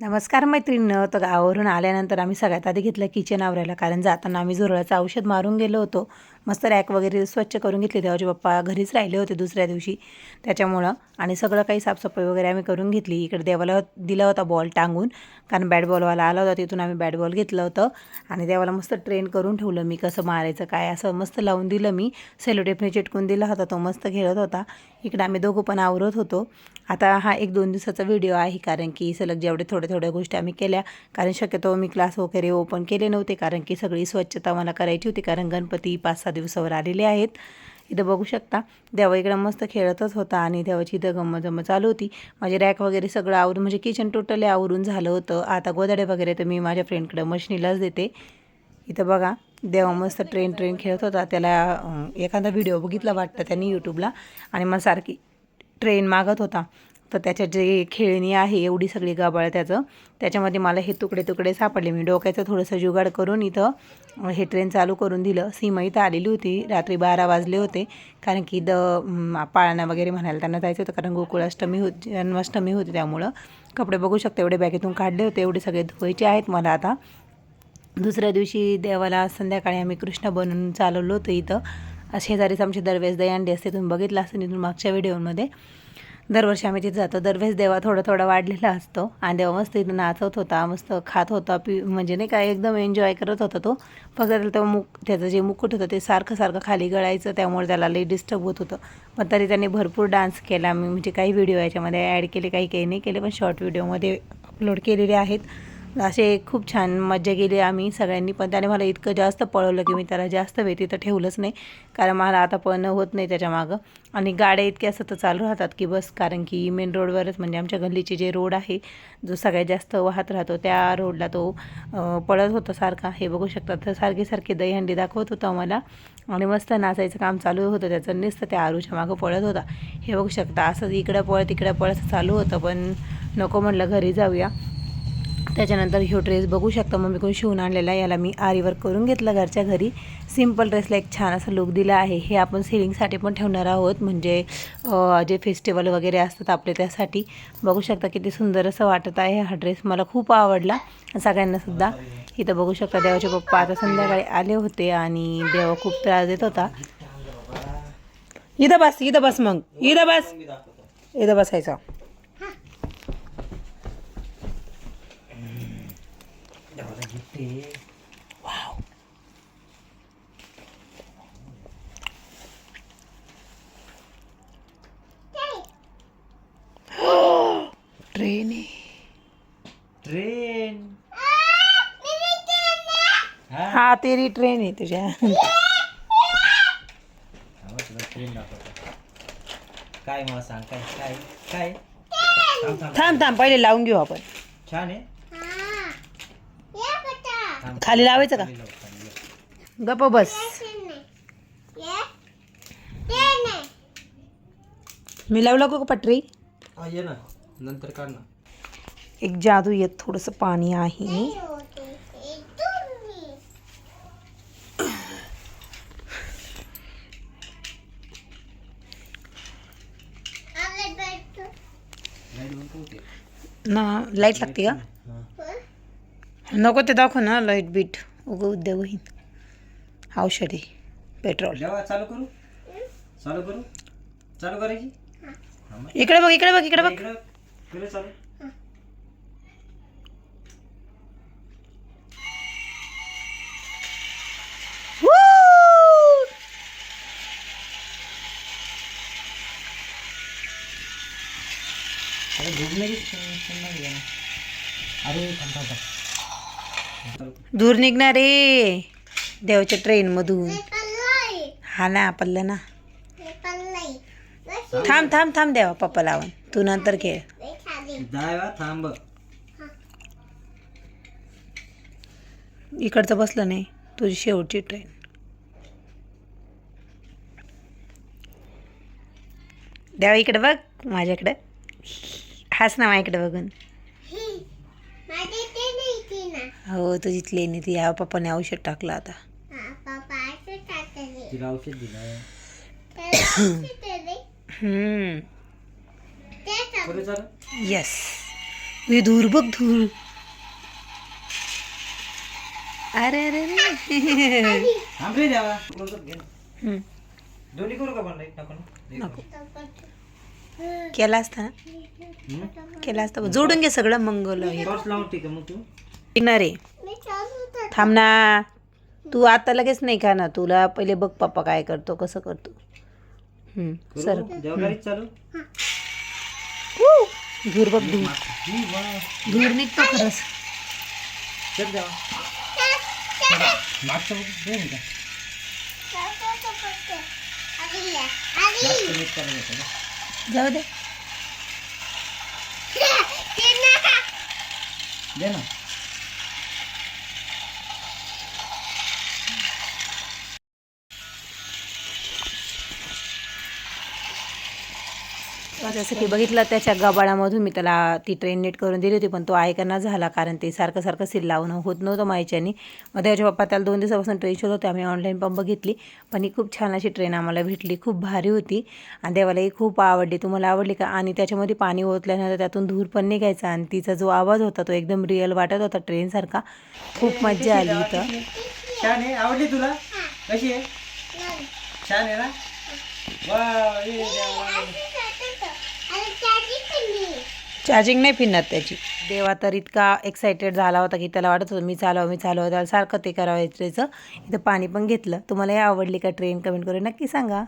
नमस्कार मैत्रिणीनं. तर गावावरून आल्यानंतर आम्ही सगळ्यात आधी घेतलं किचन आवरायला कारण जाताना आम्ही झुरळाचं औषध मारून गेलो होतो. मस्त रॅक वगैरे स्वच्छ करून घेतली. देवाचे पप्पा घरीच राहिले होते दुसऱ्या दिवशी. त्याच्यामुळं आणि सगळं काही साफसफाई वगैरे आम्ही करून घेतली. इकडे देवाला दिला होता बॉल टांगून कारण बॅट बॉलवाला आला होता. तिथून आम्ही बॅट बॉल घेतलं होतं. आणि देवाला मस्त ट्रेन करून ठेवलं मी कसं मारायचं काय असं मस्त लावून दिलं मी. सेलोटेपने चिटकून दिला होता. तो मस्त खेळत होता. इकडे आम्ही दोघं पण आवरत होतो. आता हा एक दोन दिवसाचा व्हिडिओ आहे कारण की सलग जेवढे थोड्या थोड्या गोष्टी आम्ही केल्या. कारण शक्यतो मी क्लास वगैरे ओपन केले नव्हते कारण की सगळी स्वच्छता मला करायची होती कारण गणपती पाच सहा दिवसावर आलेले आहेत. इथं बघू शकता. देवा इकडं मस्त खेळतच होता आणि देवाची इथं गमजम चालू होती. माझे रॅक वगैरे सगळं आवरून म्हणजे किचन टोटली आवरून झालं होतं. आता गोदाडे वगैरे तर मी माझ्या फ्रेंडकडे मशनीलाच देते. इथं बघा. देवा मस्त ट्रेन ट्रेन खेळत होता. त्याला एखादा व्हिडिओ बघितला वाटतं त्यांनी यूट्यूबला आणि मग सारखी ट्रेन मागत होता. तर त्याच्यात जे खेळणी आहे एवढी सगळी गाबाळ त्याचं. त्याच्यामध्ये मला हे तुकडे तुकडे सापडले. मी डोक्याचं थोडंसं जुगाड करून इथं हे ट्रेन चालू करून दिलं. सीमा इथं आलेली होती. रात्री बारा वाजले होते. कारण की द पाळणा वगैरे म्हणायला त्यांना जायचं होतं. कारण गोकुळाष्टमी होती जन्माष्टमी होती त्यामुळं. कपडे बघू शकता एवढे बॅगेतून काढले होते. एवढे सगळे धुवायचे आहेत मला आता. दुसऱ्या दिवशी देवाला संध्याकाळी आम्ही कृष्ण बनवून चालवलो होतो इथं. शेजारीच आमची दरवेज दयांडी असते तुम्ही बघितलं असतं इथून मागच्या व्हिडिओमध्ये. दरवर्षी आम्ही तिथे जातो. दरवेज देवा थोडा थोडा वाढलेला असतो आणि देवा मस्त इथं नाचत होता मस्त खात होता पि म्हणजे नाही काय एकदम एन्जॉय करत होता तो. फक्त त्याला तो मुक त्याचं जे मुकुट होतं ते सारखं सारखं खाली गळायचं त्यामुळे त्याला लई डिस्टर्ब होत होतं. पण तरी त्यांनी भरपूर डान्स केला. मी म्हणजे काही व्हिडिओ याच्यामध्ये ॲड केले काही काही नाही केले पण शॉर्ट व्हिडिओमध्ये अपलोड केलेले आहेत. असे खूप छान मज्जा केली आम्ही सगळ्यांनी पण त्याने मला इतकं जास्त पळवलं की मी त्याला जास्त वेळ तिथं ठेवलंच नाही. कारण मला आता पळणं होत नाही त्याच्या मागं. आणि गाड्या इतक्या सतत चालू राहतात की बस कारण की मेन रोडवरच म्हणजे आमच्या गल्लीचे जे रोड आहे जो सगळ्यात जास्त वाहत राहतो त्या रोडला तो पळत होता सारखा. हे बघू शकतात तर सारखी सारखी दहीहंडी दाखवत होता मला आणि मस्त नाचायचं काम चालू होतं त्याचं नुसतं त्या आरूच्या मागं पळत होता. हे बघू शकता असंच इकडं पळ तिकडं पळ असं चालू होतं पण नको म्हणलं घरी जाऊया. त्याच्यानंतर ह्यो ड्रेस बघू शकता. मम्मीकडून शिवून आणलेला याला मी आरीवर करून घेतलं घरच्या घरी. सिंपल ड्रेसला एक छान असा लुक दिला आहे. हे आपण सेलिंगसाठी पण ठेवणार आहोत. म्हणजे जे फेस्टिवल वगैरे असतात आपले त्यासाठी. बघू शकता किती सुंदर असं वाटत आहे. हा ड्रेस मला खूप आवडला. सगळ्यांनासुद्धा इथं बघू शकता. देवाचे पप्पा आता संध्याकाळी आले होते आणि देवा खूप त्रास देत होता. इथं बस इथं बस मग. इथं बस. इथं बसायचं. ट्रेन आहे ट्रेन हा तेरी ट्रेन आहे तुझ्या ट्रेन दाखवतो काय मला सांग काय काय काय थांब थांब थांब थांब पहिले लावून घेऊ आपण छान आहे थांब खाली लावायचं का. गप बस. मी लावलं का पटरी? ये ना. नंतर काढ ना. एक जादू येत थोडंसं पाणी आहे. ना लाइट लागते का? नको ते दाखव ना लाइट बीट उग उद्योग होईन औषधी पेट्रोल जेव्हा चालू करू चालू करू चालू करायची हा, मग. इकडे बघ इकडे बघ इकडे बघ इकडं केलं चालू Woo! अरे नाही घेणार. अरे थांब थांब थांब चालू कर. दूर निघणार रे देवाच्या ट्रेन मधून. हा ना पल्लं ना. थांब थांब थांब देवा पप्पा लावून. तू नंतर खेळ. थांब. इकडचं बसलं नाही तुझी शेवटची ट्रेन देवा इकडे बघ माझ्याकडे. हाच ना माझ्याकडे बघून. हो तुझी लेणी ती या पप्पाने औषध टाकलं आता. तिला औषध दिलं. हम्म. चालू? येस हे धूर बघ धूर. अरे अरे अरे. थांब रे देवा. क्लोजअप घे हम्म. दोन्ही करू का पण रे टाकून नको. केला असता ना? हम्म? केला असता जोडून घे सगळं मंगल हे. लावून ठीक आहे मग तू? येणार आहे थांब ना. तू आता लगेच नाही का ना? तुला पहिले बघ पप्पा काय करतो कसं करतो. हम्म, सर. करू देवगाडीत चालू? हू! धूर बघ धूर. ही वा. धूर निघतो खरंच. चल देवा मागचं बघ दे ना. जास्त मीठ करून घेतो का? जाऊ दे. दे ना. जसं की बघितलं त्याच्या गबाळामधून मी त्याला ती ट्रेन नीट करून दिली होती पण तो ऐकना झाला कारण ते सारखं सारखं सील लावणं होत नव्हतं माहिच्यानी मग त्याच्या पप्पा त्याला दोन दिवसापासून ट्रेन शोध होते आम्ही ऑनलाईन पण बघितली पण ही खूप छान अशी ट्रेन आम्हाला भेटली खूप भारी होती. आणि देवालाही खूप आवडली तुम्हाला आवडली का? आणि त्याच्यामध्ये पाणी ओतल्यानंतर त्यातून धूर पण निघायचा आणि तिचा जो आवाज होता तो एकदम रिअल वाटत होता ट्रेनसारखा खूप मजा आली इथं. छान आहे. आवडली तुला? कशी आहे? छान आहे ना? वा चार्जिंग नाही फिरणार त्याची. देवा तर इतका एक्सायटेड झाला होता की त्याला वाटत होतं मी चालव मी चालव त्याला सारखं ते करायचं. इथं पाणी पण घेतलं. तुम्हाला हे आवडली का ट्रेन कमेंट करून नक्की सांगा.